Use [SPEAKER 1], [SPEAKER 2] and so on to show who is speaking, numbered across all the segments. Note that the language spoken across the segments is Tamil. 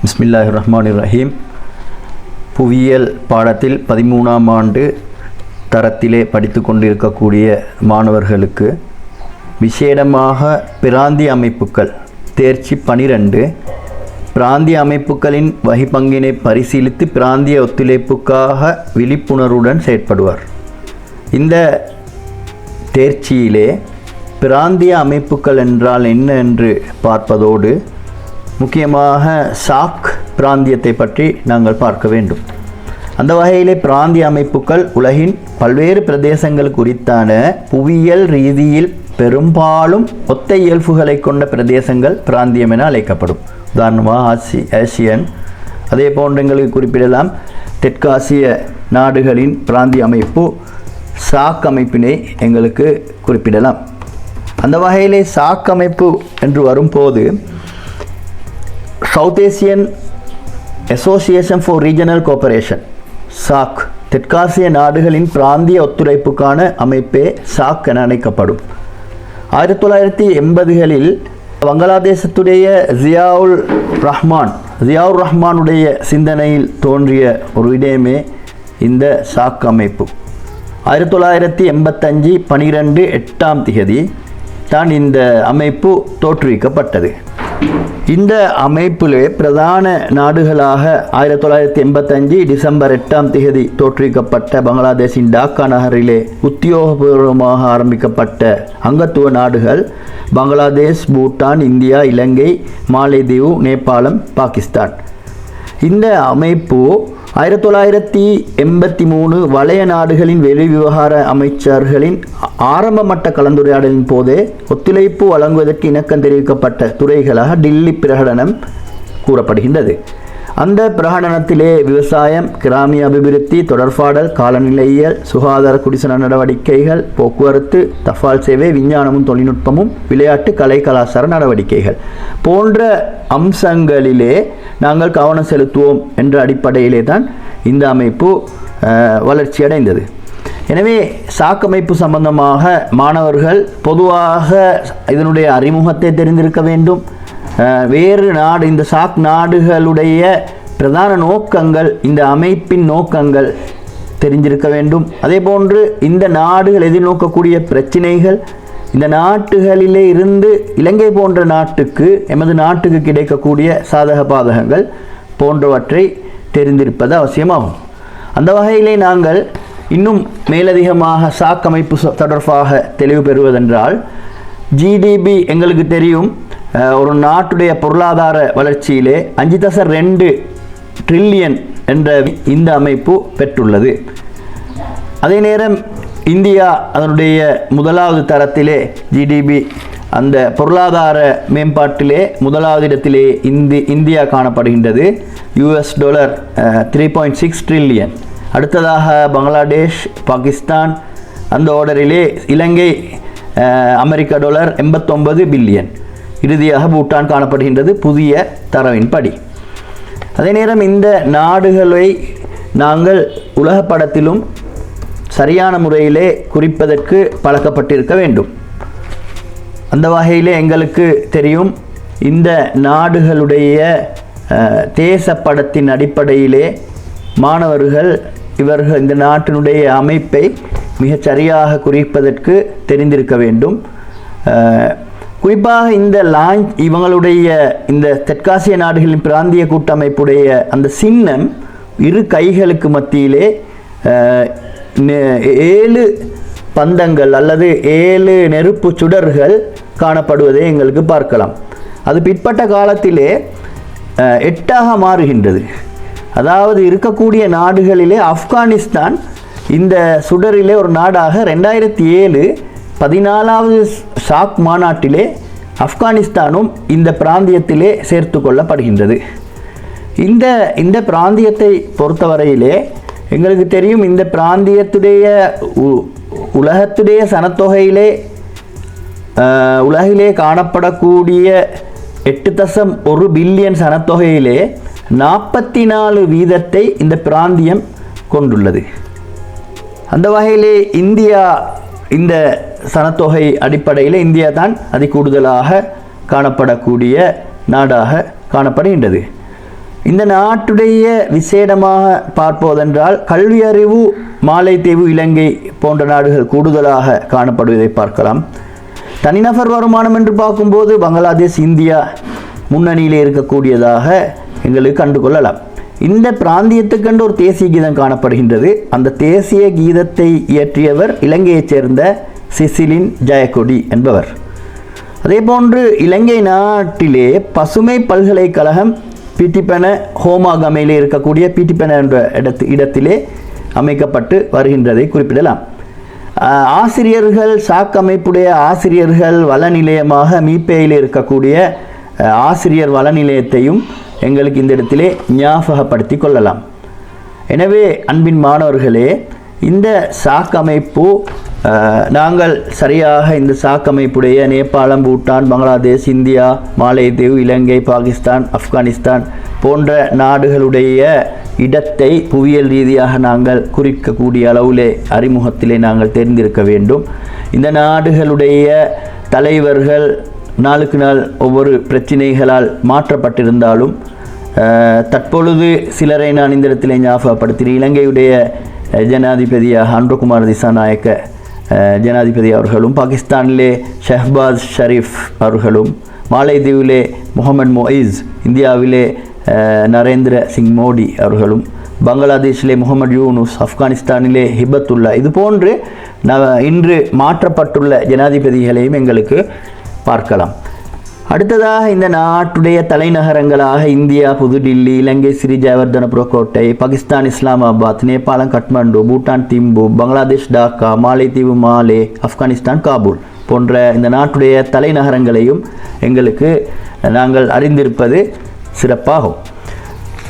[SPEAKER 1] பிஸ்மில்லாஹி ரஹ்மான் ரஹீம் புவியியல் பாடத்தில் பதிமூணாம் ஆண்டு தரத்திலே படித்து கொண்டிருக்கக்கூடிய மாணவர்களுக்கு விசேடமாக பிராந்திய அமைப்புகள் தேர்ச்சி பனிரெண்டு. பிராந்திய அமைப்புகளின் வகிப்பங்கினை பரிசீலித்து பிராந்திய ஒத்துழைப்புக்காக விழிப்புணர்வுடன் செயற்படுவார். இந்த தேர்ச்சியிலே பிராந்திய அமைப்புகள் என்றால் என்ன என்று பார்ப்பதோடு முக்கியமாக சாக் பிராந்தியத்தை பற்றி நாங்கள் பார்க்க வேண்டும். அந்த வகையிலே பிராந்திய அமைப்புகள் உலகின் பல்வேறு பிரதேசங்கள் குறித்தான புவியியல் ரீதியில் பெரும்பாலும் ஒத்த இயல்புகளை கொண்ட பிரதேசங்கள் பிராந்தியம் என அழைக்கப்படும். உதாரணமாக ஆசி ஆசியன் அதே போன்று எங்களுக்கு குறிப்பிடலாம். தெற்காசிய நாடுகளின் பிராந்திய அமைப்பு சாக் அமைப்பினை எங்களுக்கு குறிப்பிடலாம். அந்த வகையிலே சாக் அமைப்பு என்று வரும்போது South Asian Association for Regional Cooperation chalk தெற்காசிய நாடுகளின் பிராந்திய ஒத்துழைப்புக்கான அமைப்பே சாக் என அழைக்கப்படும் ஆயிரத்தி தொள்ளாயிரத்தி எண்பதுகளில் வங்களாதேசத்துடைய ஜியாவுல் ரஹ்மான் ஜியாவுர் ரஹ்மானுடைய சிந்தனையில் தோன்றிய ஒரு விடயமே இந்த சாக் அமைப்பு. ஆயிரத்தி தொள்ளாயிரத்தி எண்பத்தஞ்சு பனிரெண்டு எட்டாம் திகதி தான் இந்த அமைப்பு தோற்றுவிக்கப்பட்டது. இந்த அமைப்பிலே பிரதான நாடுகளாக ஆயிரத்தி தொள்ளாயிரத்தி எண்பத்தஞ்சு டிசம்பர் எட்டாம் தேதி தோற்றுவிக்கப்பட்ட பங்களாதேஷின் டாக்கா நகரிலே உத்தியோகபூர்வமாக ஆரம்பிக்கப்பட்ட அங்கத்துவ நாடுகள் பங்களாதேஷ் பூட்டான் இந்தியா இலங்கை மாலைதீவு நேபாளம் பாகிஸ்தான். இந்த அமைப்பு ஆயிரத்தி தொள்ளாயிரத்தி எண்பத்தி மூணு வளைய நாடுகளின் வெளிவிவகார அமைச்சர்களின் ஆரம்ப மட்ட கலந்துரையாடலின் போதே ஒத்துழைப்பு வழங்குவதற்கு இணக்கம் தெரிவிக்கப்பட்ட துறைகளாக டில்லி பிரகடனம் கூறப்படுகின்றது. அந்த பிரகடனத்திலே விவசாயம் கிராமிய அபிவிருத்தி தொடர்பாடல் காலநிலையியல் சுகாதார குடிசன நடவடிக்கைகள் போக்குவரத்து தபால் சேவை விஞ்ஞானமும் தொழில்நுட்பமும் விளையாட்டு கலை கலாச்சார நடவடிக்கைகள் போன்ற அம்சங்களிலே நாங்கள் கவனம் செலுத்துவோம் என்ற அடிப்படையிலே தான் இந்த அமைப்பு வளர்ச்சியடைந்தது. எனவே சாக்கமைப்பு சம்பந்தமாக மாணவர்கள் பொதுவாக இதனுடைய அறிமுகத்தை தெரிந்திருக்க வேண்டும். வேறு நாடு இந்த சாக் நாடுகளுடைய பிரதான நோக்கங்கள் இந்த அமைப்பின் நோக்கங்கள் தெரிஞ்சிருக்க வேண்டும். அதே போன்று இந்த நாடுகள் எதிர்நோக்கக்கூடிய பிரச்சினைகள் இந்த நாட்டுகளிலே இருந்து இலங்கை போன்ற நாட்டுக்கு எமது நாட்டுக்கு கிடைக்கக்கூடிய சாதக பாதகங்கள் போன்றவற்றை தெரிந்திருப்பது அவசியமாகும். அந்த வகையிலே நாங்கள் இன்னும் மேலதிகமாக சாக் அமைப்பு தொடர்பாக தெளிவு பெறுவதென்றால் ஜிடிபி எங்களுக்கு தெரியும். ஒரு நாட்டுடைய பொருளாதார வளர்ச்சியிலே அஞ்சு தச ரெண்டு ட்ரில்லியன் என்ற இந்த அமைப்பு பெற்றுள்ளது. அதே நேரம் இந்தியா அதனுடைய முதலாவது தரத்திலே ஜிடிபி அந்த பொருளாதார மேம்பாட்டிலே முதலாவது இடத்திலே இந்தி இந்தியா காணப்படுகின்றது. US dollar three point six trillion அடுத்ததாக பங்களாதேஷ் பாகிஸ்தான் அந்த ஆர்டரிலே இலங்கை அமெரிக்க டாலர் எண்பத்தொன்பது பில்லியன் இறுதியாக பூட்டான் காணப்படுகின்றது புதிய தரவின்படி. அதே நேரம் இந்த நாடுகளை நாங்கள் உலக படத்திலும் சரியான முறையிலே குறிப்பதற்கு பழக்கப்பட்டிருக்க வேண்டும். அந்த வகையிலே எங்களுக்கு தெரியும் இந்த நாடுகளுடைய தேசப்படத்தின் அடிப்படையிலே மாணவர்கள் இவர்கள் இந்த நாட்டினுடைய அமைப்பை மிகச்சரியாக குறிப்பதற்கு தெரிந்திருக்க வேண்டும். குறிப்பாக இந்த லாஞ்ச் இவங்களுடைய இந்த தெற்காசிய நாடுகளின் பிராந்திய கூட்டமைப்புடைய அந்த சின்னம் இரு கைகளுக்கு மத்தியிலே ஏழு பந்தங்கள் அல்லது ஏழு நெருப்பு சுடர்கள் காணப்படுவதை எங்களுக்கு பார்க்கலாம். அது பிற்பட்ட காலத்திலே எட்டாக மாறுகின்றது. அதாவது இருக்கக்கூடிய நாடுகளிலே ஆப்கானிஸ்தான் இந்த சுடரிலே ஒரு நாடாக ரெண்டாயிரத்தி ஏழு பதினாலாவது சாக் மாநாட்டிலே ஆப்கானிஸ்தானும் இந்த பிராந்தியத்திலே சேர்த்து கொள்ளப்படுகின்றது. இந்த இந்த பிராந்தியத்தை பொறுத்தவரையிலே எங்களுக்கு தெரியும் இந்த பிராந்தியத்துடைய உ- உலகத்துடைய சனத்தொகையிலே உலகிலே காணப்படக்கூடிய எட்டு தசம் ஒரு பில்லியன் சனத்தொகையிலே நாற்பத்தி நாலு வீதத்தை இந்த பிராந்தியம் கொண்டுள்ளது. அந்த வகையிலே இந்தியா இந்த சனத்தொகை அடிப்படையில் இந்தியா தான் அதி கூடுதலாக காணப்படக்கூடிய நாடாக காணப்படுகின்றது. இந்த நாட்டுடைய விசேடமாக பார்ப்பதென்றால் கல்வி அறிவு மாலைத்தீவு இலங்கை போன்ற நாடுகள் கூடுதலாக காணப்படுவதை பார்க்கலாம். தனிநபர் வருமானம் என்று பார்க்கும்போது பங்களாதேஷ் இந்தியா முன்னணியிலே இருக்கக்கூடியதாக எங்களுக்கு கண்டுகொள்ளலாம் இந்த பிராந்தியத்துக்கென்று ஒரு தேசிய கீதம் காணப்படுகின்றது. அந்த தேசிய கீதத்தை இயற்றியவர் இலங்கையைச் சேர்ந்த சிசிலின் ஜெயக்கொடி என்பவர். அதேபோன்று இலங்கை நாட்டிலே பசுமை பல்கலைக்கழகம் பிட்டிப்பென ஹோமாகமையிலே இருக்கக்கூடிய பிட்டிப்பென என்ற இடத்து இடத்திலே அமைக்கப்பட்டு வருகின்றதை குறிப்பிடலாம். ஆசிரியர்கள் சாக்கமைப்புடைய ஆசிரியர்கள் வள நிலையமாக மீப்பேயில் இருக்கக்கூடிய ஆசிரியர் வள நிலையத்தையும் எங்களுக்கு இந்த இடத்திலே ஞாபகப்படுத்தி கொள்ளலாம். எனவே அன்பின் மாணவர்களே இந்த சாக்கமைப்பு நாங்கள் சரியாக இந்த சாக் அமைப்புடைய நேபாளம் பூட்டான் பங்களாதேஷ் இந்தியா மாலைதீவு இலங்கை பாகிஸ்தான் ஆப்கானிஸ்தான் போன்ற நாடுகளுடைய இடத்தை புவியியல் ரீதியாக நாங்கள் குறிக்கக்கூடிய அளவிலே அறிமுகத்திலே நாங்கள் தெரிந்திருக்க வேண்டும். இந்த நாடுகளுடைய தலைவர்கள் நாளுக்கு நாள் ஒவ்வொரு பிரச்சினைகளால் மாற்றப்பட்டிருந்தாலும் தற்பொழுது சிலரை நான் இந்த இடத்திலே ஞாபகப்படுத்தினேன். இலங்கையுடைய ஜனாதிபதியாக அன்றுகுமார் திசாநாயக்க ஜனாதிபதி அவர்களும் பாகிஸ்தானிலே ஷஹ்பாஸ் ஷரீஃப் அவர்களும் மாலைதீவிலே முகமது மொயிஸ் இந்தியாவிலே நரேந்திர சிங் மோடி அவர்களும் பங்களாதேஷிலே முகமது யூனுஸ் ஆப்கானிஸ்தானிலே ஹிபத்துல்லா இது போன்று ந இன்று மாற்றப்பட்டுள்ள ஜனாதிபதிகளையும் எங்களுக்கு பார்க்கலாம் அடுத்ததாக இந்த நாட்டுடைய தலைநகரங்களாக இந்தியா புதுடில்லி இலங்கை ஸ்ரீ ஜெயவர்தனபுர கோட்டை பாகிஸ்தான் இஸ்லாமாபாத் நேபாளம் கட்மண்டு பூட்டான் திம்பு பங்களாதேஷ் டாக்கா மாலைத்தீவு மாலே ஆப்கானிஸ்தான் காபூல் போன்ற இந்த நாட்டுடைய தலைநகரங்களையும் எங்களுக்கு நாங்கள் அறிந்திருப்பது சிறப்பாகும்.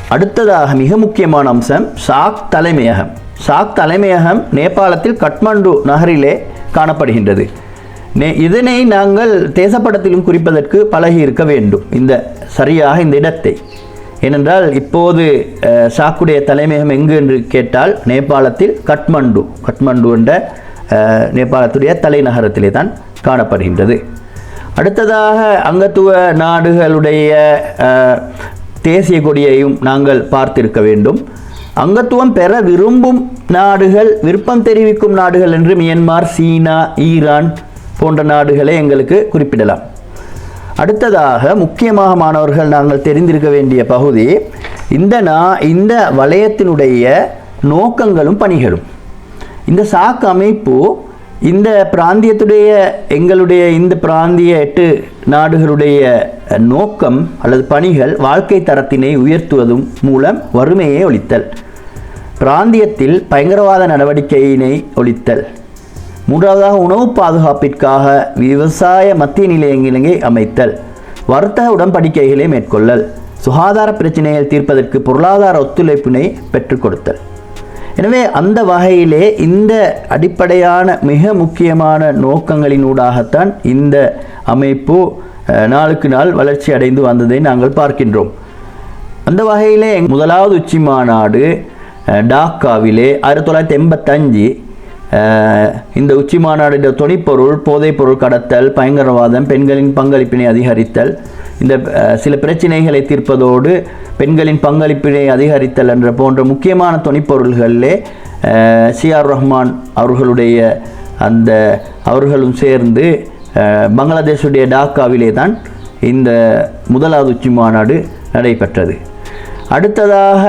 [SPEAKER 1] அடுத்ததாக மிக முக்கியமான அம்சம் சாக் தலைமையகம். சாக் தலைமையகம் நேபாளத்தில் கட்மாண்டு நகரிலே காணப்படுகின்றது. இதனை நாங்கள் தேசப்படத்திலும் குறிப்பதற்கு பழகி இருக்க வேண்டும். இந்த சரியாக இந்த இடத்தை. ஏனென்றால் இப்போது சாக்குடைய தலைமையகம் எங்கு என்று கேட்டால் நேபாளத்தில் கட்மண்டு. கட்மண்டு என்ற நேபாளத்துடைய தலைநகரத்திலே தான் காணப்படுகின்றது. அடுத்ததாக அங்கத்துவ நாடுகளுடைய தேசிய கொடியையும் நாங்கள் பார்த்திருக்க வேண்டும். அங்கத்துவம் பெற விரும்பும் நாடுகள் விருப்பம் தெரிவிக்கும் நாடுகள் என்று மியன்மார் சீனா ஈரான் போன்ற நாடுகளை எங்களுக்கு குறிப்பிடலாம். அடுத்ததாக முக்கியமாக மாணவர்கள் நாங்கள் தெரிந்திருக்க வேண்டிய பகுதி இந்த நா இந்த வலயத்தினுடைய நோக்கங்களும் பணிகளும். இந்த சாக் அமைப்பு இந்த பிராந்தியத்துடைய எங்களுடைய இந்த பிராந்திய எட்டு நாடுகளுடைய நோக்கம் அல்லது பணிகள் வாழ்க்கை தரத்தினை உயர்த்துவதும் மூலம் வறுமையை ஒழித்தல். பிராந்தியத்தில் பயங்கரவாத நடவடிக்கையினை ஒழித்தல். மூன்றாவதாக உணவு பாதுகாப்பிற்காக விவசாய மத்திய நிலையங்களை அமைத்தல் வர்த்தக உடன்படிக்கைகளை மேற்கொள்ளல் சுகாதார பிரச்சனைகள் தீர்ப்பதற்கு பொருளாதார ஒத்துழைப்பினை பெற்றுக் கொடுத்தல். எனவே அந்த வகையிலே இந்த அடிப்படையான மிக முக்கியமான நோக்கங்களினூடாகத்தான் இந்த அமைப்பு நாளுக்கு நாள் வளர்ச்சி அடைந்து வந்ததை நாங்கள் பார்க்கின்றோம். அந்த வகையிலே முதலாவது உச்சி மாநாடு டாக்காவிலே ஆயிரத்தி தொள்ளாயிரத்தி எண்பத்தஞ்சு இந்த உச்சி மாநாடு தொனிப்பொருள் போதைப்பொருள் கடத்தல் பயங்கரவாதம் பெண்களின் பங்களிப்பினை அதிகரித்தல் இந்த சில பிரச்சனைகளை தீர்ப்பதோடு பெண்களின் பங்களிப்பினை அதிகரித்தல் என்ற போன்ற முக்கியமான துணைப்பொருள்களிலே சிஆர் ரஹ்மான் அவர்களுடைய அந்த அவர்களும் சேர்ந்து பங்களாதேஷுடைய டாக்காவிலே தான் இந்த முதலாவது உச்சி மாநாடு நடைபெற்றது. அடுத்ததாக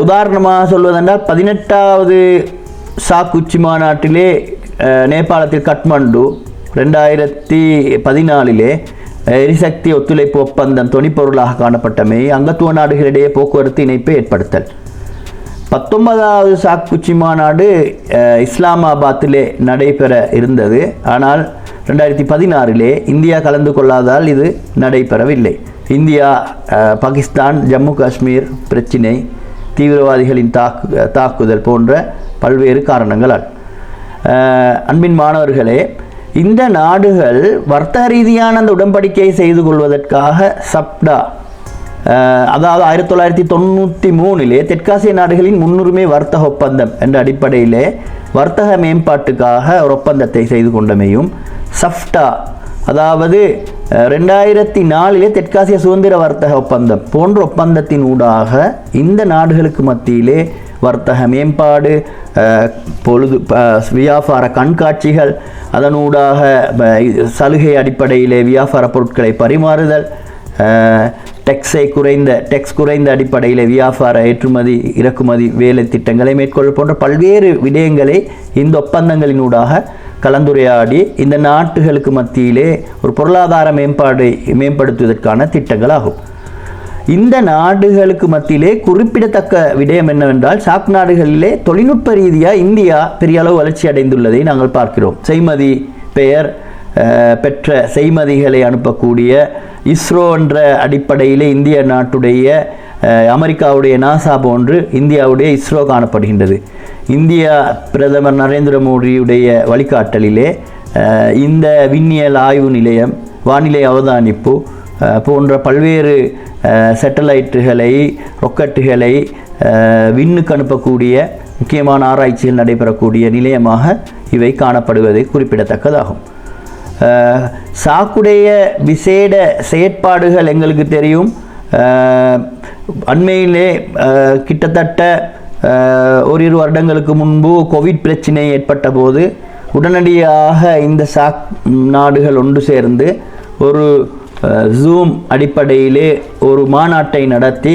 [SPEAKER 1] உதாரணமாக சொல்வதென்றால் பதினெட்டாவது சாக் உச்சி மாநாட்டிலே நேபாளத்தில் கட்மண்டு ரெண்டாயிரத்தி பதினாலிலே எரிசக்தி ஒத்துழைப்பு ஒப்பந்தம் தொனிப்பொருளாக காணப்பட்டமை அங்கத்துவ நாடுகளிடையே போக்குவரத்து இணைப்பை ஏற்படுத்தல். பத்தொன்பதாவது சாக் உச்சி மாநாடு இஸ்லாமாபாத்திலே நடைபெற இருந்தது. ஆனால் ரெண்டாயிரத்தி பதினாறிலே இந்தியா கலந்து கொள்ளாதால் இது நடைபெறவில்லை. இந்தியா பாகிஸ்தான் ஜம்மு காஷ்மீர் பிரச்சினை தீவிரவாதிகளின் தாக்கு தாக்குதல் போன்ற பல்வேறு காரணங்களால். அன்பின் மாணவர்களே இந்த நாடுகள் வர்த்தக ரீதியான அந்த உடன்படிக்கையை செய்து கொள்வதற்காக சப்டா அதாவது ஆயிரத்தி தொள்ளாயிரத்தி தொண்ணூற்றி மூணிலே தெற்காசிய நாடுகளின் முன்னுரிமை வர்த்தக ஒப்பந்தம் என்ற அடிப்படையிலே வர்த்தக மேம்பாட்டுக்காக ஒரு ஒப்பந்தத்தை செய்து கொண்டமையும் சஃப்டா அதாவது ரெண்டாயிரத்தி நாலிலே தெற்காசிய சுதந்திர வர்த்தக ஒப்பந்தம் போன்ற ஒப்பந்தத்தின் ஊடாக இந்த நாடுகளுக்கு மத்தியிலே வர்த்தக மேம்பாடு பொழுது வியாபார கண்காட்சிகள் அதனூடாக சலுகை அடிப்படையிலே வியாபார பொருட்களை பரிமாறுதல் டெக்ஸை குறைந்த டெக்ஸ் குறைந்த அடிப்படையில் வியாபார ஏற்றுமதி இறக்குமதி வேலை திட்டங்களை மேற்கொள்ள போன்ற பல்வேறு விடயங்களை இந்த ஒப்பந்தங்களினூடாக கலந்துரையாடி இந்த நாட்டுகளுக்கு மத்தியிலே ஒரு பொருளாதார மேம்பாடு மேம்படுத்துவதற்கான திட்டங்கள் ஆகும் இந்த நாடுகளுக்கு மத்தியிலே குறிப்பிடத்தக்க விடயம் என்னவென்றால் சாக் நாடுகளிலே தொழில்நுட்ப ரீதியாக இந்தியா பெரிய அளவு வளர்ச்சி அடைந்துள்ளதை நாங்கள் பார்க்கிறோம். செய்மதி பெயர் பெற்ற செய்மதிகளை அனுப்பக்கூடிய இஸ்ரோ என்ற அடிப்படையிலே இந்திய நாட்டுடைய அமெரிக்காவுடைய நாசா போன்று இந்தியாவுடைய இஸ்ரோ காணப்படுகின்றது. இந்தியா பிரதமர் நரேந்திர மோடியுடைய வழிகாட்டலிலே இந்த விண்ணியல் ஆய்வு நிலையம் வானிலை அவதானிப்பு போன்ற பல்வேறு சேட்டலைட்டுகளை ரொக்கெட்டுகளை விண்ணுக்கு அனுப்பக்கூடிய முக்கியமான ஆராய்ச்சிகள் நடைபெறக்கூடிய நிலையமாக இவை காணப்படுவது குறிப்பிடத்தக்கதாகும். சாக்குடைய விசேட செயற்பாடுகள் எங்களுக்கு தெரியும். அண்மையிலே கிட்டத்தட்ட அஹ், ஓரிரு வருடங்களுக்கு முன்பு கோவிட் பிரச்சினை ஏற்பட்ட போது உடனடியாக இந்த சாக் நாடுகள் ஒன்று சேர்ந்து ஒரு ஜூம் அடிப்படையிலே ஒரு மாநாட்டை நடத்தி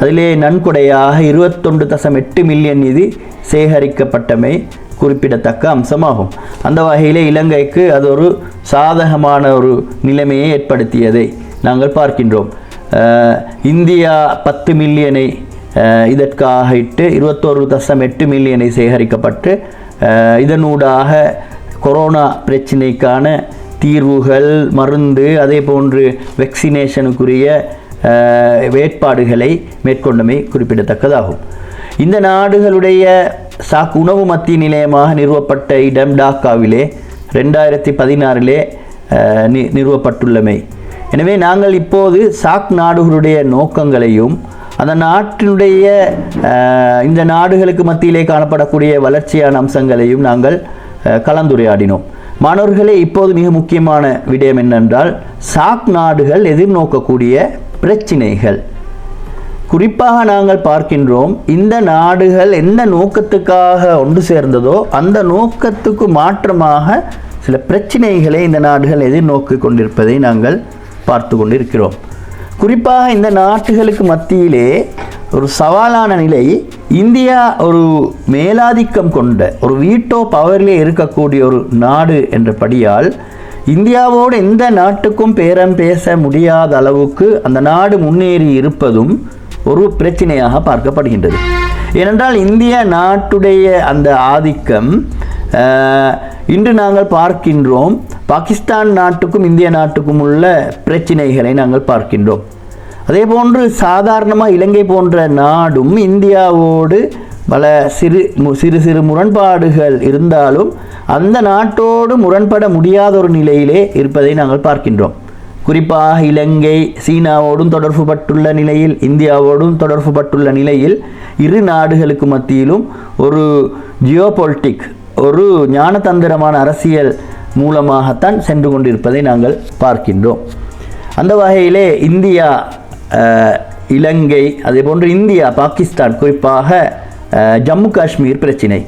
[SPEAKER 1] அதிலே நன்கொடையாக இருபத்தொன்று தசம் எட்டு மில்லியன் நிதி சேகரிக்கப்பட்டமை குறிப்பிடத்தக்க அம்சமாகும். அந்த வகையிலே இலங்கைக்கு அது ஒரு சாதகமான ஒரு நிலைமையை ஏற்படுத்தியதை நாங்கள் பார்க்கின்றோம். இந்தியா பத்து மில்லியனை இதற்காக இட்டு இருபத்தோரு தசம் எட்டு மில்லியனை சேகரிக்கப்பட்டு இதனூடாக கொரோனா பிரச்சினைக்கான தீர்வுகள் மருந்து அதே போன்று வெக்சினேஷனுக்குரிய வேட்பாடுகளை மேற்கொண்டமை குறிப்பிடத்தக்கதாகும். இந்த நாடுகளுடைய சாக் உணவு மத்திய நிலையமாக நிறுவப்பட்ட இடம் டாக்காவிலே ரெண்டாயிரத்தி பதினாறிலே நிறுவப்பட்டுள்ளமை. எனவே நாங்கள் இப்போது சாக் நாடுகளுடைய நோக்கங்களையும் அந்த நாட்டினுடைய இந்த நாடுகளுக்கு மத்தியிலே காணப்படக்கூடிய வளர்ச்சியான அம்சங்களையும் நாங்கள் கலந்துரையாடினோம். மாணவர்களே இப்போது மிக முக்கியமான விடயம் என்னென்றால் சாக் நாடுகள் எதிர்நோக்கக்கூடிய பிரச்சினைகள். குறிப்பாக நாங்கள் பார்க்கின்றோம் இந்த நாடுகள் எந்த நோக்கத்துக்காக ஒன்று சேர்ந்ததோ அந்த நோக்கத்துக்கு மாற்றமாக சில பிரச்சினைகளை இந்த நாடுகள் எதிர்நோக்கி கொண்டிருப்பதை நாங்கள் பார்த்து கொண்டிருக்கிறோம். குறிப்பாக இந்த நாட்டுகளுக்கு மத்தியிலே ஒரு சவாலான நிலை இந்தியா ஒரு மேலாதிக்கம் கொண்ட ஒரு வீட்டோ பவரிலே இருக்கக்கூடிய ஒரு நாடு என்றபடியால் இந்தியாவோடு எந்த நாட்டுக்கும் பேரம் பேச முடியாத அளவுக்கு அந்த நாடு முன்னேறி இருப்பதும் ஒரு பிரச்சனையாக பார்க்கப்படுகின்றது. ஏனென்றால் இந்திய நாட்டுடைய அந்த ஆதிக்கம் இன்று நாங்கள் பார்க்கின்றோம் பாகிஸ்தான் நாட்டுக்கும் இந்திய நாட்டுக்கும் உள்ள பிரச்சினைகளை நாங்கள் பார்க்கின்றோம். அதே போன்று சாதாரணமாக இலங்கை போன்ற நாடும் இந்தியாவோடு பல சிறு மு- சிறு சிறு முரண்பாடுகள் இருந்தாலும் அந்த நாட்டோடு முரண்பட முடியாத ஒரு நிலையிலே இருப்பதை நாங்கள் பார்க்கின்றோம். குறிப்பாக இலங்கை சீனாவோடும் தொடர்பு பட்டுள்ள நிலையில் இந்தியாவோடும் தொடர்பு பட்டுள்ள நிலையில் இரு நாடுகளுக்கு மத்தியிலும் ஒரு ஜியோபொலிட்டிக் ஒரு ஞானதந்திரமான அரசியல் மூலமாகத்தான் சென்று கொண்டிருப்பதை நாங்கள் பார்க்கின்றோம். அந்த வகையிலே இந்தியா இலங்கை அதே போன்று இந்தியா பாகிஸ்தான் குறிப்பாக ஜம்மு காஷ்மீர் பிரச்சினை.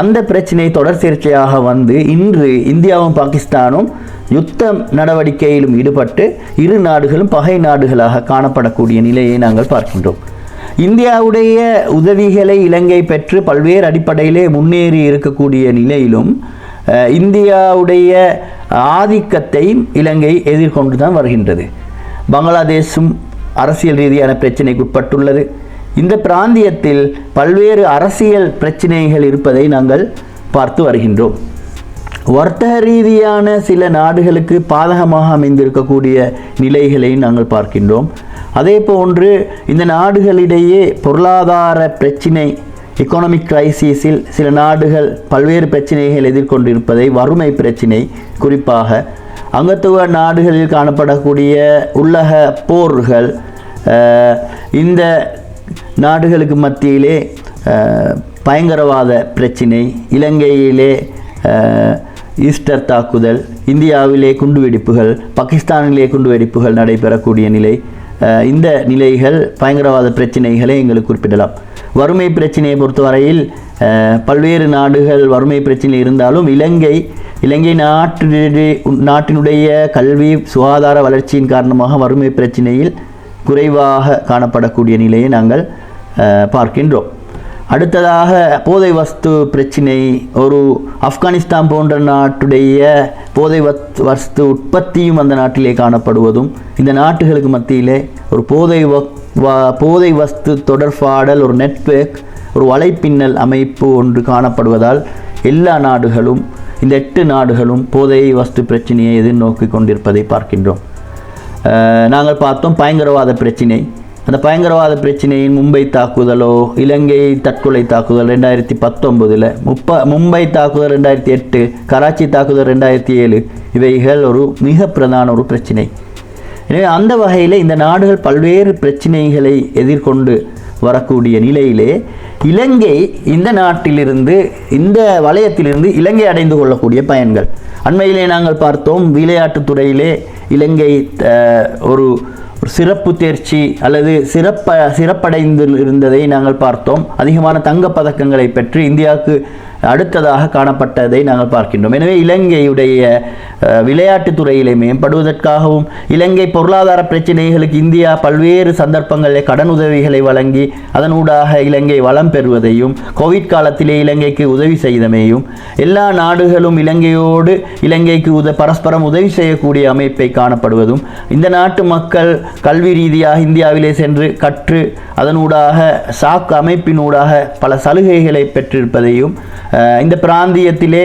[SPEAKER 1] அந்த பிரச்சினை தொடர் சேர்க்கையாக வந்து இன்று இந்தியாவும் பாகிஸ்தானும் யுத்த நடவடிக்கையிலும் ஈடுபட்டு இரு நாடுகளும் பகை நாடுகளாக காணப்படக்கூடிய நிலையை நாங்கள் பார்க்கின்றோம். இந்தியாவுடைய உதவிகளை இலங்கை பெற்று பல்வேறு அடிப்படையிலே முன்னேறி இருக்கக்கூடிய நிலையிலும் இந்தியாவுடைய ஆதிக்கத்தையும் இலங்கை எதிர்கொண்டு தான் வருகின்றது. பங்களாதேஷும் அரசியல் ரீதியான பிரச்சினைக்கு உட்பட்டுள்ளது. இந்த பிராந்தியத்தில் பல்வேறு அரசியல் பிரச்சினைகள் இருப்பதை நாங்கள் பார்த்து வருகின்றோம். வர்த்தக ரீதியான சில நாடுகளுக்கு பாதகமாக அமைந்திருக்கக்கூடிய நிலைகளை நாங்கள் பார்க்கின்றோம். அதே போன்று இந்த நாடுகளிடையே பொருளாதார பிரச்சினை எக்கானமிக் கிரைசிஸில் சில நாடுகள் பல்வேறு பிரச்சனைகள் எதிர்கொண்டிருப்பதை வறுமை பிரச்சினை குறிப்பாக அங்கத்துவ நாடுகளில் காணப்படக்கூடிய உள்ளக போர்கள் இந்த நாடுகளுக்கு மத்தியிலே பயங்கரவாத பிரச்சினை இலங்கையிலே ஈஸ்டர் தாக்குதல் இந்தியாவிலே குண்டுவெடிப்புகள் பாகிஸ்தானிலே குண்டுவெடிப்புகள் நடைபெறக்கூடிய நிலை இந்த நிலைகள் பயங்கரவாத பிரச்சனைகளை எங்களுக்கு குறிப்பிடலாம். வறுமை பிரச்சனையை பொறுத்தவரையில் பல்வேறு நாடுகள் வறுமை பிரச்சனை இருந்தாலும் இலங்கை இலங்கை நாட்டு நாட்டினுடைய கல்வி சுகாதார வளர்ச்சியின் காரணமாக வறுமை பிரச்சனையில் குறைவாக காணப்படக்கூடிய நிலையை நாங்கள் பார்க்கின்றோம். அடுத்ததாக போதை வஸ்து பிரச்சினை. ஒரு ஆப்கானிஸ்தான் போன்ற நாட்டுடைய போதை வஸ்து உற்பத்தியும் அந்த நாட்டிலே காணப்படுவதும் இந்த நாட்டுகளுக்கு மத்தியிலே ஒரு போதை வ போதை வஸ்து தொடர்பாடல் ஒரு நெட்வொர்க் ஒரு வலைப்பின்னல் அமைப்பு ஒன்று காணப்படுவதால் எல்லா நாடுகளும் இந்த எட்டு நாடுகளும் போதை வஸ்து பிரச்சனையை எதிர்நோக்கி கொண்டிருப்பதை பார்க்கின்றோம். நாங்கள் பார்த்தோம் பயங்கரவாத பிரச்சினை. அந்த பயங்கரவாத பிரச்சனையின் மும்பை தாக்குதலோ இலங்கை தற்கொலை தாக்குதல் ரெண்டாயிரத்தி பத்தொன்பதில் முப்ப மும்பை தாக்குதல் ரெண்டாயிரத்தி எட்டு கராச்சி தாக்குதல் ரெண்டாயிரத்தி ஏழு இவைகள் ஒரு மிக பிரதான ஒரு பிரச்சனை. எனவே அந்த வகையில் இந்த நாடுகள் பல்வேறு பிரச்சினைகளை எதிர்கொண்டு வரக்கூடிய நிலையிலே இலங்கை இந்த நாட்டிலிருந்து இந்த வலயத்திலிருந்து இலங்கை அடைந்து கொள்ளக்கூடிய பயன்கள். அண்மையிலே நாங்கள் பார்த்தோம் விளையாட்டுத் துறையிலே இலங்கை ஒரு சிறப்பு தேர்ச்சி அல்லது சிறப்ப சிறப்படைந்து இருந்ததை நாங்கள் பார்த்தோம். அதிகமான தங்க பதக்கங்களை பெற்று இந்தியாவுக்கு அடுத்ததாக காணப்பட்டதை நாங்கள் பார்க்கின்றோம். எனவே இலங்கையுடைய விளையாட்டுத் துறையிலே மேம்படுவதற்காகவும் இலங்கை பொருளாதார பிரச்சனைகளுக்கு இந்தியா பல்வேறு சந்தர்ப்பங்களில் கடன் உதவிகளை வழங்கி அதனூடாக இலங்கை வளம் பெறுவதையும் கோவிட் காலத்திலே இலங்கைக்கு உதவி செய்தமையும் எல்லா நாடுகளும் இலங்கையோடு இலங்கைக்கு உத பரஸ்பரம் உதவி செய்யக்கூடிய அமைப்பை காணப்படுவதும் இந்த நாட்டு மக்கள் கல்வி ரீதியாக இந்தியாவிலே சென்று கற்று அதனூடாக சாக் அமைப்பினூடாக பல சலுகைகளை பெற்றிருப்பதையும் இந்த பிராந்தியத்திலே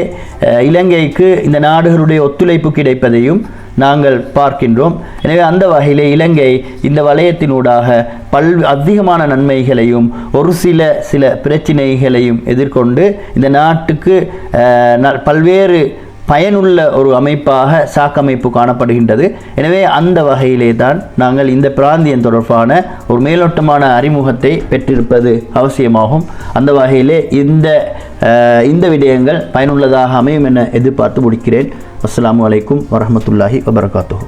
[SPEAKER 1] இலங்கைக்கு இந்த நாடுகளுடைய ஒத்துழைப்பு கிடைப்பதையும் நாங்கள் பார்க்கின்றோம். எனவே அந்த வகையிலே இலங்கை இந்த வலயத்தினூடாக பல் அதிகமான நன்மைகளையும் ஒரு சில சில பிரச்சினைகளையும் எதிர்கொண்டு இந்த நாட்டுக்கு பல்வேறு பயனுள்ள ஒரு அமைப்பாக சாக்கமைப்பு காணப்படுகின்றது. எனவே அந்த வகையிலே தான் நாங்கள் இந்த பிராந்தியம் தொடர்பான ஒரு மேலோட்டமான அறிமுகத்தை பெற்றிருப்பது அவசியமாகும். அந்த வகையிலே இந்த இந்த விடயங்கள் பயனுள்ளதாக அமையும் என எதிர்பார்த்து முடிக்கிறேன். அஸ்லாம் அலைக்கும் வரமத்துல்லாஹி வபரகாத்துஹு.